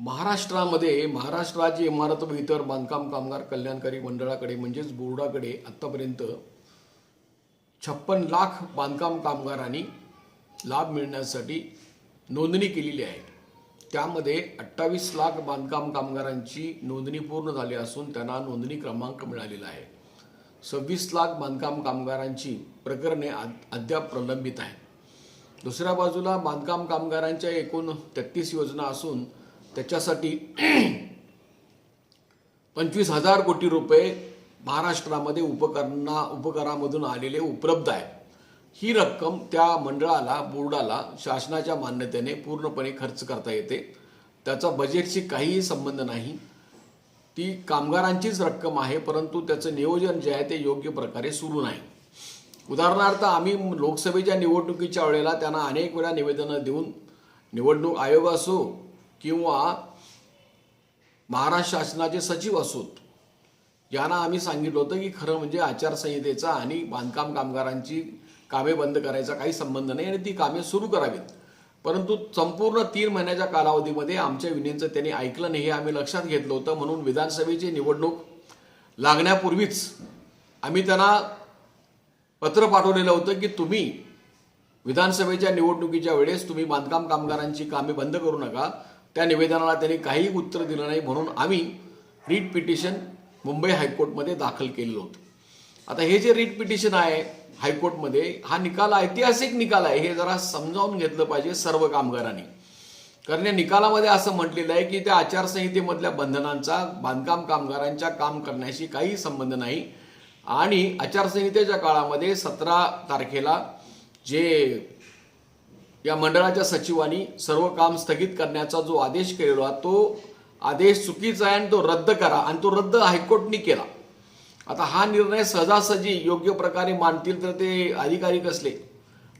महाराष्ट्रामध्ये महाराष्ट्र राज्य इमारत व इतर बांधकाम कामगार कल्याणकारी मंडळाकडे म्हणजेच बोर्डाकडे आत्तापर्यंत छप्पन लाख बांधकाम कामगारांनी लाभ मिळण्यासाठी नोंदणी केलेली आहे. त्यामध्ये अठ्ठावीस लाख बांधकाम कामगारांची नोंदणी पूर्ण झाली असून त्यांना नोंदणी क्रमांक मिळालेला आहे. सव्वीस लाख बांधकाम कामगारांची प्रकरणे अद्याप प्रलंबित आहेत. दुसऱ्या बाजूला बांधकाम कामगारांच्या एकूण तेहतीस योजना असून त्याच्यासाठी पंचवीस हजार कोटी रुपये महाराष्ट्रामध्ये उपकरणा उपकरामधून आलेले उपलब्ध आहे. ही रक्कम त्या मंडळाला बोर्डाला शासनाच्या मान्यतेने पूर्णपणे खर्च करता येते. त्याचा बजेटशी काहीही संबंध नाही. ती कामगारांचीच रक्कम आहे परंतु त्याचं नियोजन जे आहे ते योग्य प्रकारे सुरू नाही. उदाहरणार्थ आम्ही लोकसभेच्या निवडणुकीच्या वेळेला त्यांना अनेक वेळा निवेदनं देऊन निवडणूक आयोग असो किंवा महाराष्ट्र शासनाचे सचिव असोत यांना आम्ही सांगितलं होतं की खरं म्हणजे आचारसंहितेचा आणि बांधकाम कामगारांची कामे बंद करायचा काही संबंध नाही आणि ती कामे सुरू करावीत. परंतु संपूर्ण तीन महिन्याच्या कालावधीमध्ये आमच्या विनंतीचं त्यांनी ऐकलं नाही हे आम्ही लक्षात घेतलं होतं. म्हणून विधानसभेची निवडणूक लागण्यापूर्वीच आम्ही त्यांना पत्र पाठवलेलं होतं की तुम्ही विधानसभेच्या निवडणुकीच्या वेळेस तुम्ही बांधकाम कामगारांची कामे बंद करू नका. त्या निवेदनाला त्यांनी काहीही उत्तर दिलं नाही म्हणून आम्ही रीट पिटिशन मुंबई हायकोर्टमध्ये दाखल केलेलं होतं. आता हे जे रीट पिटिशन आहे हायकोर्टमध्ये हा निकाल ऐतिहासिक निकाल आहे. हे जरा समजावून घेतलं पाहिजे सर्व कामगारांनी. कारण या निकालामध्ये असं म्हटलेलं आहे की त्या आचारसंहितेमधल्या बंधनांचा बांधकाम कामगारांच्या काम करण्याशी काही संबंध नाही. आणि आचारसंहितेच्या काळामध्ये सतरा तारखेला जे या मंडळाच्या सचिवांनी सर्व काम स्थगित करण्याचा जो आदेश केलेला तो आदेश चुकीचा आहे आणि तो रद्द करा आणि तो रद्द हायकोर्टने केला. आता हा निर्णय सहजासहजी योग्य प्रकारे मानतील तर ते अधिकारी कसले?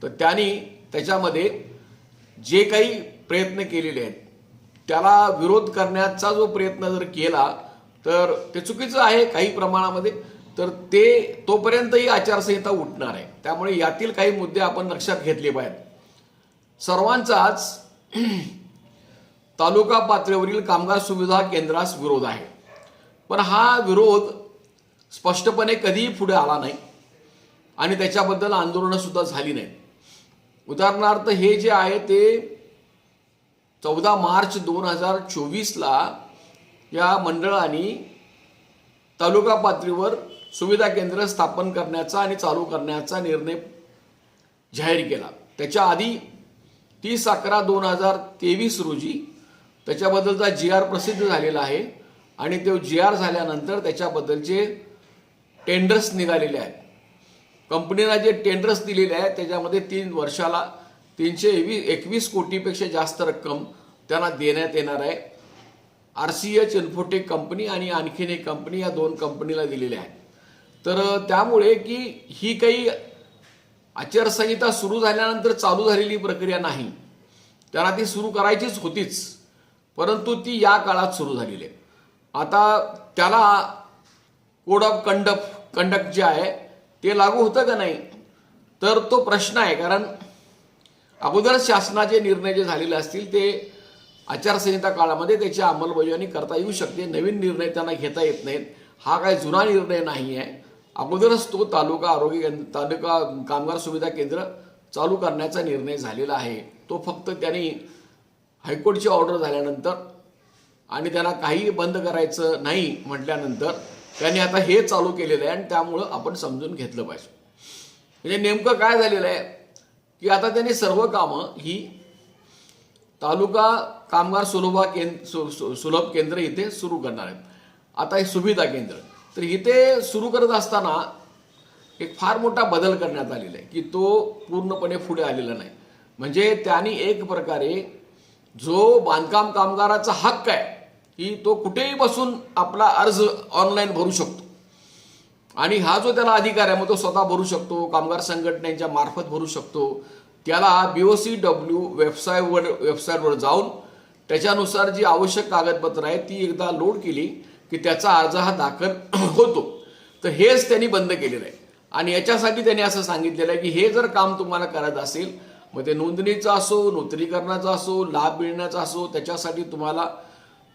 तर त्यांनी त्याच्यामध्ये जे काही प्रयत्न केलेले आहेत त्याला विरोध करण्याचा जो प्रयत्न जर केला तर ते चुकीचं आहे काही प्रमाणामध्ये तर ते तोपर्यंतही आचारसंहिता उठणार आहे. त्यामुळे यातील काही मुद्दे आपण लक्षात घेतले पाहिजेत. सर्वांचाच तालुका पातळीवरील कामगार सुविधा केंद्रास विरोध आहे. पण हा विरोध स्पष्टपणे कधीही पुढे आला नाही आणि त्याच्याबद्दल आंदोलनंसुद्धा झाली नाही उदाहरणार्थ हे जे आहे ते चौदा मार्च दोन हजार चोवीसला या मंडळाने तालुका पातळीवर सुविधा केंद्र स्थापन करण्याचा आणि चालू करण्याचा निर्णय जाहीर केला. त्याच्या आधी तीस अकरा दोन हजार तेवीस रोजी त्याच्याबद्दलचा जी आर प्रसिद्ध झालेला आहे. आणि तो जी आर झाल्यानंतर त्याच्याबद्दलचे टेंडर्स निघालेले आहेत. कंपनीला जे टेंडर्स दिलेले आहेत त्याच्यामध्ये तीन वर्षाला तीनशे एकवीस एकवीस कोटीपेक्षा जास्त रक्कम त्यांना देण्यात येणार आहे. R C H infotech company आणि आणखीन एक कंपनी या दोन कंपनीला दिलेल्या आहेत. तर त्यामुळे की ही काही आचारसंहिता सुरू झाल्यानंतर चालू झालेली प्रक्रिया नाही. त्यांना ती सुरू करायचीच होतीच परंतु ती या काळात सुरू झालेली आहे. आता त्याला कोड ऑफ कंडक्ट कंडक्ट जे आहे ते लागू होतं का नाही? तर तो प्रश्न आहे कारण अगोदर शासनाचे निर्णय जे झालेले असतील ते आचारसंहिता काळामध्ये त्याची अंमलबजावणी करता येऊ शकते. नवीन निर्णय त्यांना घेता येत नाहीत. हा काय जुना निर्णय नाही आहे अगोदरच तो तालुका आरोग्य केंद्र तालुका कामगार सुविधा केंद्र चालू करण्याचा निर्णय झालेला आहे. तो फक्त त्यांनी हायकोर्टची ऑर्डर झाल्यानंतर आणि त्यांना काही बंद करायचं नाही म्हटल्यानंतर त्यांनी आता हे चालू केलेलं आहे आणि त्यामुळं आपण समजून घेतलं पाहिजे. म्हणजे नेमकं काय झालेलं आहे की आता त्यांनी सर्व कामं ही तालुका कामगार सुलभा केंद्र सु, सु, सुलभ केंद्र इथे सुरू करणार आहेत. आता हे सुविधा केंद्र. तर इथे सुरू करत असताना एक फार मोठा बदल करण्यात आलेला आहे की तो पूर्णपणे पुढे आलेला नाही. म्हणजे त्यांनी एक प्रकारे जो बांधकाम कामगाराचा हक्क आहे की तो कुठेही बसून आपला अर्ज ऑनलाईन भरू शकतो. आणि हा जो त्याला अधिकार आहे मग तो स्वतः भरू शकतो कामगार संघटनेच्या मार्फत भरू शकतो. त्याला बी ओ सी डब्ल्यू वेबसाईटवर वेबसाईटवर जाऊन त्याच्यानुसार जी आवश्यक कागदपत्रं आहेत ती एकदा लोड केली की त्याचा अर्ज हा दाखल होतो. तर हेच त्यांनी बंद केलेलं आहे. आणि याच्यासाठी त्यांनी असं सांगितलेलं आहे की हे जर काम तुम्हाला करायचं असेल मग ते नोंदणीचं असो नूतनीकरणाचं असो लाभ मिळण्याचा असो त्याच्यासाठी तुम्हाला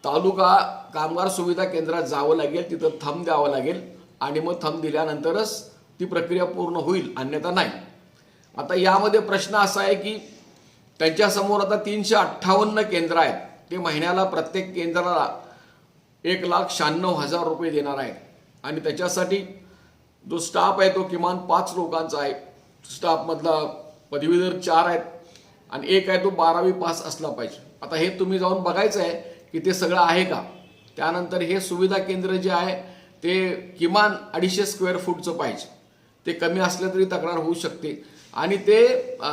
तालुका कामगार सुविधा केंद्रात जावं लागेल तिथं थंब द्यावं लागेल आणि मग थंब दिल्यानंतरच ती प्रक्रिया पूर्ण होईल अन्यथा नाही. आता यामध्ये प्रश्न असा आहे की त्यांच्यासमोर आता तीनशे अठ्ठावन्न केंद्र आहेत. ते महिन्याला प्रत्येक केंद्राला एक लाख शहाण्णव हजार रुपये देणार आहेत आणि त्याच्यासाठी जो स्टाफ आहे तो किमान पाच लोकांचा आहे. स्टाफमधला पदवीधर चार आहेत. आणि एक आहे तो बारावी पास असला पाहिजे. आता हे तुम्ही जाऊन बघायचं आहे की ते सगळं आहे का? त्यानंतर हे सुविधा केंद्र जे आहे ते किमान अडीचशे स्क्वेअर फूटचं पाहिजे. ते कमी असलं तरी तक्रार होऊ शकते. आणि ते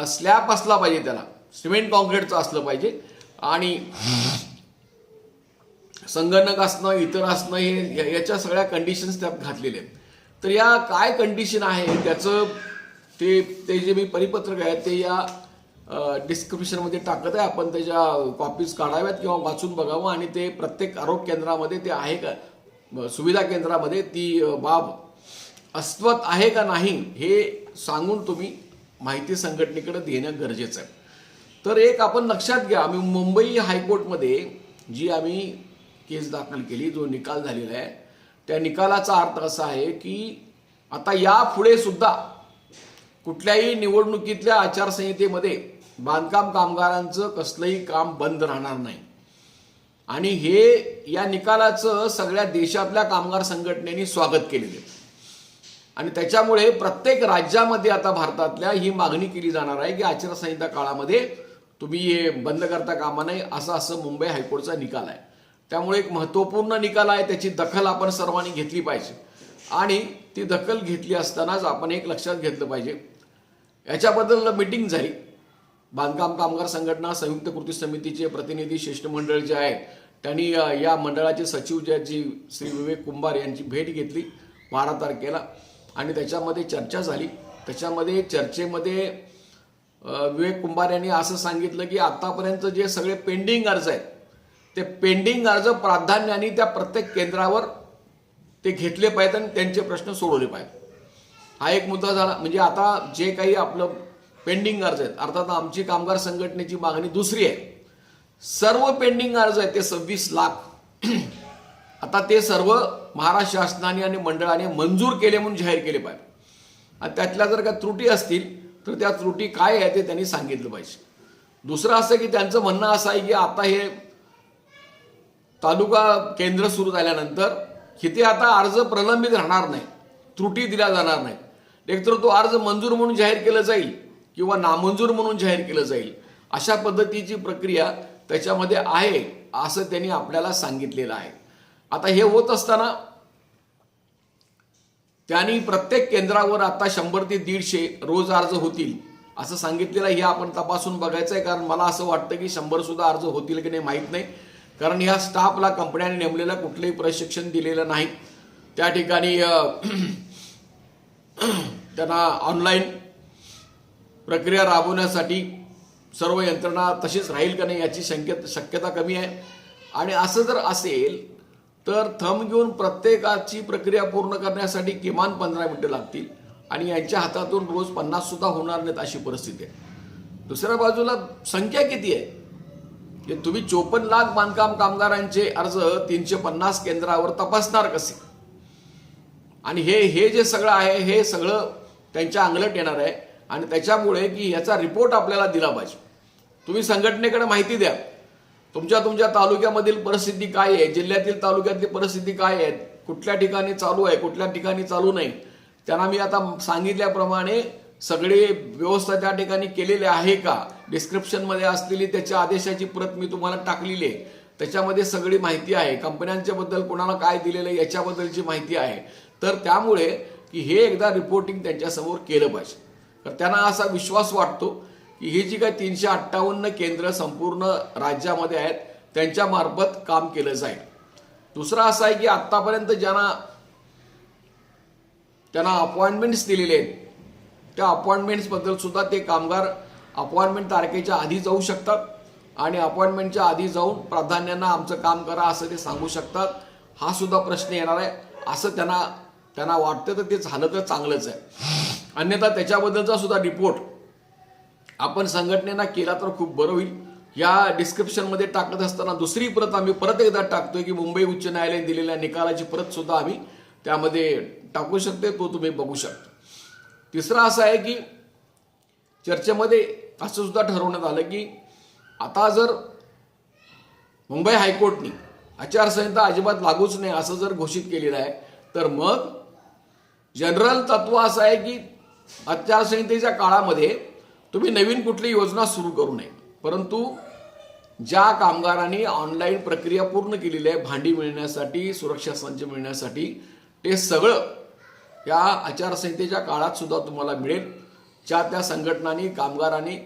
स्लॅब असला पाहिजे त्याला. सिमेंट कॉन्क्रीटचं असलं पाहिजे. आणि संगणक असणं इतर असणं हे या- याच्या सगळ्या कंडिशन्स त्यात घातलेल्या आहेत. तर या काय कंडिशन आहे त्याचं ते ते जे मी परिपत्रक आहे ते या डिस्क्रिप्शनमध्ये टाकत आहे. आपण त्याच्या कॉपीज काढाव्यात किंवा वाचून बघावं आणि ते प्रत्येक आरोग्य केंद्रामध्ये ते आहे का? सुविधा केंद्रामध्ये ती बाब अस्तित्वात आहे का नाही हे सांगून तुम्ही माहिती संघटनेकडे देणं गरजेचं आहे. तर एक आपण लक्षात घ्या आम्ही मुंबई हायकोर्टमध्ये जी आम्ही केस दाखल केली जो निकाल झालेला आहे. त्या निकालाचा अर्थ असा आहे की आता यापुढे सुद्धा कुठल्याही निवडणुकीतल्या आचारसंहितेमध्ये बांधकाम कामगारांचं कसलंही काम बंद राहणार नाही. आणि हे या निकालाचं सगळ्या देशातल्या कामगार संघटनेनी स्वागत केलेलं आहे. आणि त्याच्यामुळे प्रत्येक राज्यामध्ये आता भारतातल्या ही मागणी केली जाणार आहे की आचारसंहिता काळामध्ये तुम्ही हे बंद करता कामा नाही असं असं मुंबई हायकोर्टचा निकाल आहे. त्यामुळे एक महत्त्वपूर्ण निकाल आहे त्याची दखल आपण सर्वांनी घेतली पाहिजे. आणि ती दखल घेतली असतानाच आपण एक लक्षात घेतलं पाहिजे. याच्याबद्दल मिटिंग झाली बांधकाम कामगार संघटना संयुक्त कृती समितीचे प्रतिनिधी शिष्टमंडळ जे आहेत त्यांनी या मंडळाचे सचिव जे आहेत, जी श्री विवेक कुंभार यांची भेट घेतली बारा तारखेला. आणि त्याच्यामध्ये चर्चा झाली. त्याच्यामध्ये चर्चेमध्ये विवेक कुंभार यांनी असं सांगितलं की आत्तापर्यंत जे सगळे पेंडिंग अर्ज आहेत ते पेंडिंग अर्ज प्राधान्याने त्या प्रत्येक केंद्रावर ते घेतले पाहिजेत आणि त्यांचे प्रश्न सोडवले पाहिजेत. हा एक मुद्दा झाला. म्हणजे आता जे काही आपलं पेंडिंग अर्ज आहेत अर्थात आमची कामगार संघटनेची मागणी दुसरी आहे. सर्व पेंडिंग अर्ज आहेत ते सव्वीस लाख. आता ते सर्व महाराष्ट्र शासनाने आणि मंडळाने मंजूर केले म्हणून जाहीर केले पाहिजे आणि त्यातल्या जर का त्रुटी असतील तर त्या त्रुटी काय आहे ते त्यांनी सांगितलं पाहिजे. दुसरं असं की त्यांचं म्हणणं असं आहे की आता हे तालुका केंद्र सुरू झाल्यानंतर तिथे आता अर्ज प्रलंबित राहणार नाही. त्रुटी दिल्या जाणार नाहीत एकतर तो अर्ज मंजूर म्हणून जाहीर केलं जाईल किंवा नामंजूर म्हणून जाहीर केलं जाईल. अशा पद्धतीची प्रक्रिया त्याच्यामध्ये आहे असं त्यांनी आपल्याला सांगितलेलं आहे. आता हे होत असताना त्यांनी प्रत्येक केंद्रावर आता शंभर ते दीडशे रोज अर्ज होतील असं सांगितलेलं आहे. हे आपण तपासून बघायचं आहे कारण मला असं वाटतं की शंभर सुद्धा अर्ज होतील की नाही माहीत नाही. कारण ह्या स्टाफला कंपन्याने नेमलेलं कुठलंही प्रशिक्षण दिलेलं नाही. त्या ठिकाणी त्यांना ऑनलाईन प्रक्रिया राबवण्यासाठी सर्व यंत्रणा तशीच राहील का नाही याची शंक्य शक्यता कमी आहे. आणि असं जर असेल तर थंब घेऊन प्रत्येकाची प्रक्रिया पूर्ण करण्यासाठी किमान पंधरा मिनटं लागतील. आणि यांच्या हातातून रोज पन्नाससुद्धा होणार नाहीत अशी परिस्थिती आहे. दुसऱ्या बाजूला संख्या किती आहे? तुम्ही चोपन्न लाख बांधकाम कामगारांचे अर्ज तीनशे पन्नास केंद्रावर तपासणार कसे? आणि हे हे जे सगळं आहे हे सगळं त्यांच्या अंगलट येणार आहे आणि त्याच्यामुळे की याचा रिपोर्ट आपल्याला दिला पाहिजे. तुम्ही संघटनेकडे माहिती द्या. तुमच्या तुमच्या तालुक्यामधील परिस्थिती काय आहे? जिल्ह्यातील तालुक्यातली परिस्थिती काय आहे? कुठल्या ठिकाणी चालू आहे? कुठल्या ठिकाणी चालू नाही? त्यांना मी आता सांगितल्याप्रमाणे सगळे व्यवस्था त्या ठिकाणी केलेली आहे का? डिस्क्रिप्शनमध्ये असलेली त्याच्या आदेशाची प्रत मी तुम्हाला टाकलेली आहे. त्याच्यामध्ये सगळी माहिती आहे. कंपन्यांच्याबद्दल कोणाला काय दिलेलं आहे याच्याबद्दलची माहिती आहे. तर त्यामुळे की हे एकदा रिपोर्टिंग त्यांच्यासमोर केलं पाहिजे. तर त्यांना असा विश्वास वाटतो की ही जी काही तीनशे अठ्ठावन्न केंद्र संपूर्ण राज्यामध्ये आहेत त्यांच्यामार्फत काम केलं जाईल. दुसरं असं आहे की आत्तापर्यंत ज्यांना त्यांना अपॉइंटमेंट्स दिलेले आहेत त्या अपॉइंटमेंट्सबद्दल सुद्धा ते कामगार अपॉइंटमेंट तारखेच्या आधी जाऊ शकतात आणि अपॉइंटमेंटच्या आधी जाऊन प्राधान्यानं आमचं काम करा असं ते सांगू शकतात. हा सुद्धा प्रश्न येणार आहे. असं त्यांना त्यांना वाटतं तर ते झालं तर चांगलंच आहे. अन्यथा त्याच्याबद्दलचा सुद्धा रिपोर्ट आपण संघटनेनं केला तर खूप बरं होईल. या डिस्क्रिप्शनमध्ये टाकत असताना दुसरी प्रत आम्ही परत एकदा टाकतोय की मुंबई उच्च न्यायालयाने दिलेल्या निकालाची प्रत सुद्धा आम्ही त्यामध्ये टाकू शकते तो तुम्ही बघू शकता. तिसरा असा आहे की चर्चेमध्ये असं सुद्धा ठरवण्यात आलं की आता जर मुंबई हायकोर्टनी आचारसंहिता अजिबात लागूच नाही असं जर घोषित केलेलं आहे तर मग जनरल तत्व असं आहे की आचारसंहितेच्या काळामध्ये तुम्ही नवीन कुठली योजना सुरू करू नये. परंतु ज्या कामगारांनी ऑनलाईन प्रक्रिया पूर्ण केलेली आहे भांडी मिळण्यासाठी सुरक्षा संच मिळण्यासाठी ते सगळं या आचारसंहितेच्या काळात सुद्धा तुम्हाला मिळेल. ज्या त्या संघटनांनी कामगारांनी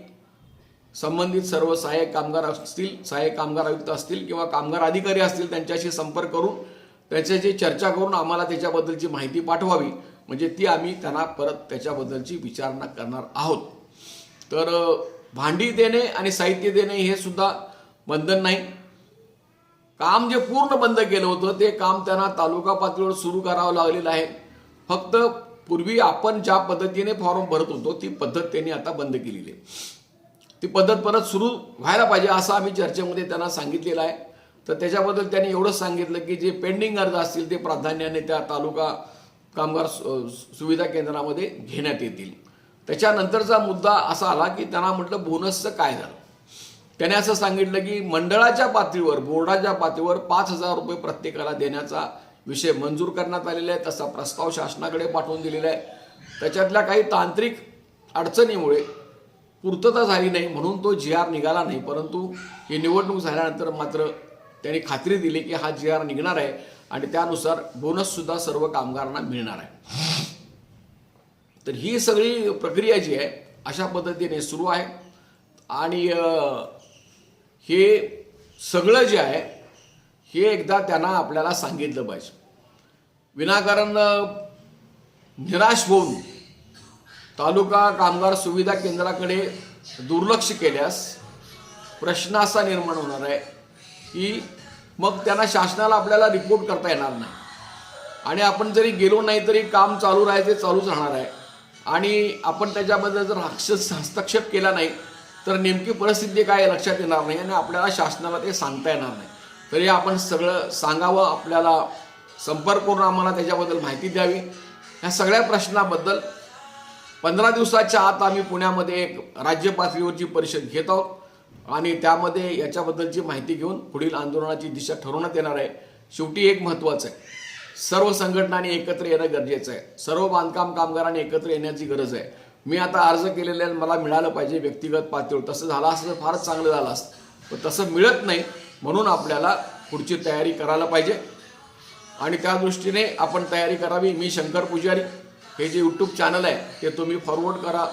संबंधित सर्व सहाय्यक कामगार असतील सहाय्यक कामगार आयुक्त असतील किंवा कामगार अधिकारी असतील त्यांच्याशी संपर्क करून त्याच्याशी चर्चा करून आम्हाला त्याच्याबद्दलची माहिती पाठवावी. म्हणजे ती आम्ही त्यांना परत त्याच्याबद्दलची विचारणा करणार आहोत. तर भांडी देणे आणि साहित्य देणे हे सुद्धा बंधन नाही. काम जे पूर्ण बंद केलं होतं ते काम त्यांना तालुका पातळीवर सुरू करावं लागलेलं आहे. फक्त पूर्वी आपण ज्या पद्धतीने फॉर्म भरत होतो ती पद्धत त्यांनी आता बंद केलेली आहे. ती पद्धत परत सुरू व्हायला पाहिजे असं आम्ही चर्चेमध्ये त्यांना सांगितलेलं आहे. तर त्याच्याबद्दल त्यांनी एवढंच सांगितलं की जे पेंडिंग अर्ज असतील ते प्राधान्याने त्या तालुका कामगार सु- सुविधा केंद्रामध्ये घेण्यात येतील. त्याच्यानंतरचा मुद्दा असा आला की त्यांना म्हटलं बोनसचं काय झालं? त्याने असं सांगितलं की मंडळाच्या पातळीवर बोर्डाच्या पातळीवर पाच हजार रुपये प्रत्येकाला देण्याचा विषय मंजूर करण्यात आलेला आहे. तसा प्रस्ताव शासनाकडे पाठवून दिलेला आहे. त्याच्यातल्या काही तांत्रिक अडचणीमुळे पूर्तता झाली नाही म्हणून तो जी आर निघाला नाही. परंतु ही निवडणूक झाल्यानंतर मात्र त्यांनी खात्री दिली की हा जी आर निघणार आहे आणि त्यानुसार बोनस सुद्धा सर्व कामगारांना मिळणार आहे. तर ही सगळी प्रक्रिया जी आहे अशा पद्धतीने सुरू आहे. आणि हे सगळं जे आहे हे एकदा त्यांना आपल्याला सांगितलं पाहिजे. विनाकारण निराश होऊन तालुका कामगार सुविधा केंद्राकडे दुर्लक्ष केल्यास प्रश्न असा निर्माण होणार आहे की मग त्यांना शासनाला आपल्याला रिपोर्ट करता येणार नाही. आणि आपण जरी गेलो नाही तरी काम चालू राहायचे चालूच राहणार आहे. आणि आपण त्याच्याबद्दल जर हक्ष हस्तक्षेप केला नाही तर नेमकी परिस्थिती काय लक्षात येणार नाही आणि आपल्याला शासनाला ते सांगता येणार नाही. तरी आपण सगळं सांगावं आपल्याला संपर्क करून आम्हाला त्याच्याबद्दल माहिती द्यावी. ह्या सगळ्या प्रश्नाबद्दल पंधरा दिवसाच्या आत आम्ही पुण्यामध्ये एक राज्य पातळीवरची परिषद घेत आहोत. आणि त्यामध्ये याच्याबद्दलची माहिती घेऊन पुढील आंदोलनाची दिशा ठरवण्यात येणार आहे. शेवटी एक महत्त्वाचं आहे. सर्व संघटनांनी एकत्र येणं गरजेचं आहे. सर्व बांधकाम कामगारांनी एकत्र येण्याची गरज आहे. मी आता अर्ज केलेले मला मिळालं पाहिजे व्यक्तिगत पातळीवर. तसं झालं असतं तर फारच चांगलं झालं असतं. पण तसं मिळत नाही म्हणून आपल्याला पुढची तयारी करायला पाहिजे. आणि त्या दृष्टीने आपण तयारी करावी. मी शंकर पुजारी हे जे यूट्यूब चॅनल आहे ते तुम्ही फॉरवर्ड करा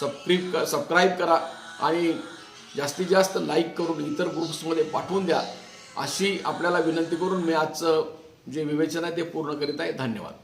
सबस्क्रिप क सबस्क्राईब करा आणि जास्तीत जास्त लाईक करून इतर ग्रुप्समध्ये पाठवून द्या. अशी आपल्याला विनंती करून मी आजचं जे विवेचन आहे ते पूर्ण करीत आहे. धन्यवाद.